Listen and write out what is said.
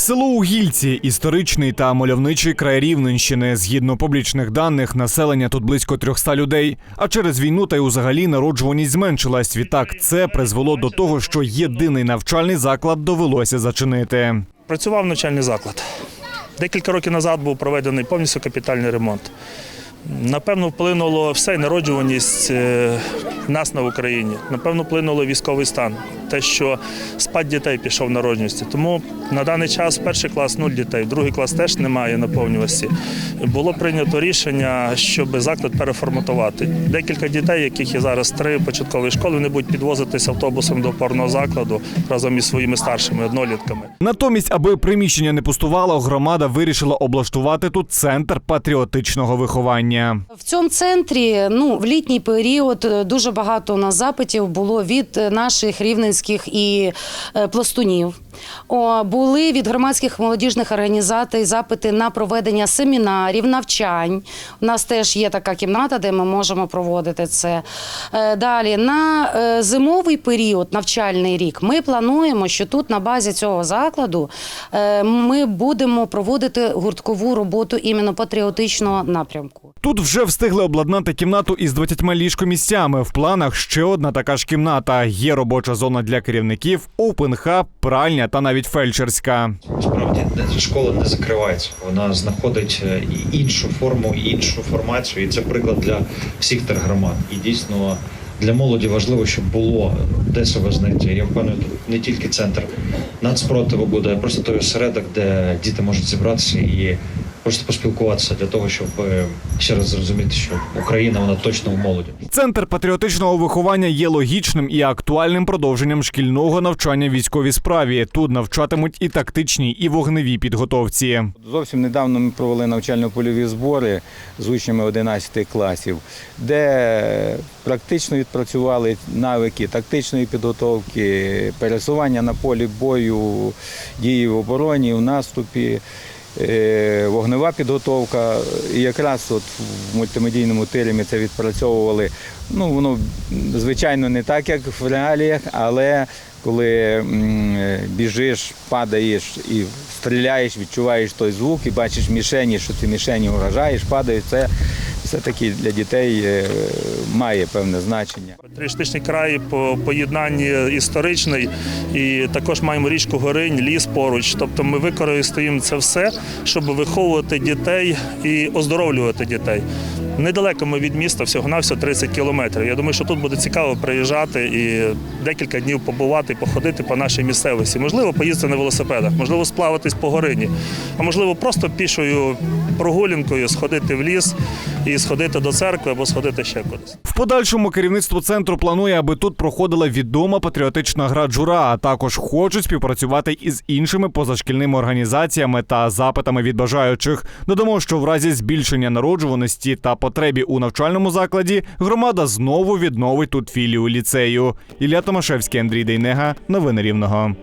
Село Угільці історичний та мальовничий край Рівненщини. Згідно публічних даних, населення тут близько 300 людей. А через війну та й узагалі народжуваність зменшилась. Відтак це призвело до того, що єдиний навчальний заклад довелося зачинити. Працював навчальний заклад. Декілька років назад був проведений повністю капітальний ремонт. Напевно, вплинуло все народжуваність е, нас на Україні. Напевно, вплинуло військовий стан. Те, що спад дітей пішов в народжуваності. Тому на даний час перший клас нуль дітей, другий клас теж немає наповнюваності. Було прийнято рішення, щоб заклад переформатувати. Декілька дітей, яких є зараз три початкової школи, вони будуть підвозитися автобусом до опорного закладу разом із своїми старшими однолітками. Натомість, аби приміщення не пустувало, громада вирішила облаштувати тут центр патріотичного виховання. В цьому центрі ну в літній період е, дуже багато у нас запитів було від е, наших рівненських і е, пластунів. Були від громадських молодіжних організацій запити на проведення семінарів, навчань. У нас теж є така кімната, де ми можемо проводити це. Е, Далі на зимовий період, навчальний рік, ми плануємо, що тут на базі цього закладу ми будемо проводити гурткову роботу іменно патріотичного напрямку. Тут вже встигли обладнати кімнату із 20 ліжкомісцями. В планах ще одна така ж кімната. Є робоча зона для керівників, опенхаб, пральня та навіть фельдшерська. Справді школа не закривається. Вона знаходить е, іншу форму, іншу формацію. І це приклад для всіх тергромад. І дійсно для молоді важливо, щоб було де себе знайти. Я впевнений, не тільки центр нацпротиву буде, а просто той осередок, де діти можуть зібратися і просто поспілкуватися для того, щоб е, ще раз зрозуміти, що Україна вона точно в молоді. Центр патріотичного виховання є логічним і актуальним продовженням шкільного навчання військовій справі. Тут навчатимуть і тактичній, і вогневій підготовці. Зовсім недавно ми провели навчально-польові збори з учнями 11 класів, де практично відпрацювали навики тактичної підготовки, пересування на полі бою, дії в обороні, в наступі. Е, Вогнева підготовка, і якраз от в мультимедійному тирі ми це відпрацьовували. Ну, воно звичайно не так, як в реаліях, але коли е, біжиш, падаєш і стріляєш, відчуваєш той звук і бачиш мішені, що ці мішені вражаєш, падають, це все-таки для дітей е, має певне значення. Патріотичний край по поєднанні історичний, і також маємо річку Горинь, ліс поруч. Тобто ми використаємо це все, щоб виховувати дітей і оздоровлювати дітей. Недалеко ми від міста, всього навсього 30 кілометрів. Я думаю, що тут буде цікаво приїжджати і декілька днів побувати, походити по нашій місцевості. Можливо, поїздити на велосипедах, можливо, сплаватись по горині, а можливо, просто пішою прогулянкою сходити в ліс і сходити до церкви або сходити ще кудись. В подальшому керівництво центру планує, аби тут проходила відома патріотична гра джура, а також хочуть співпрацювати із іншими позашкільними організаціями та запитами від бажаючих. Додамо, що в разі збільшення народжуваності та потребі у навчальному закладі громада знову відновить тут філію ліцею. Ілля Томашевський, Андрій Дейнега. Новини Рівного.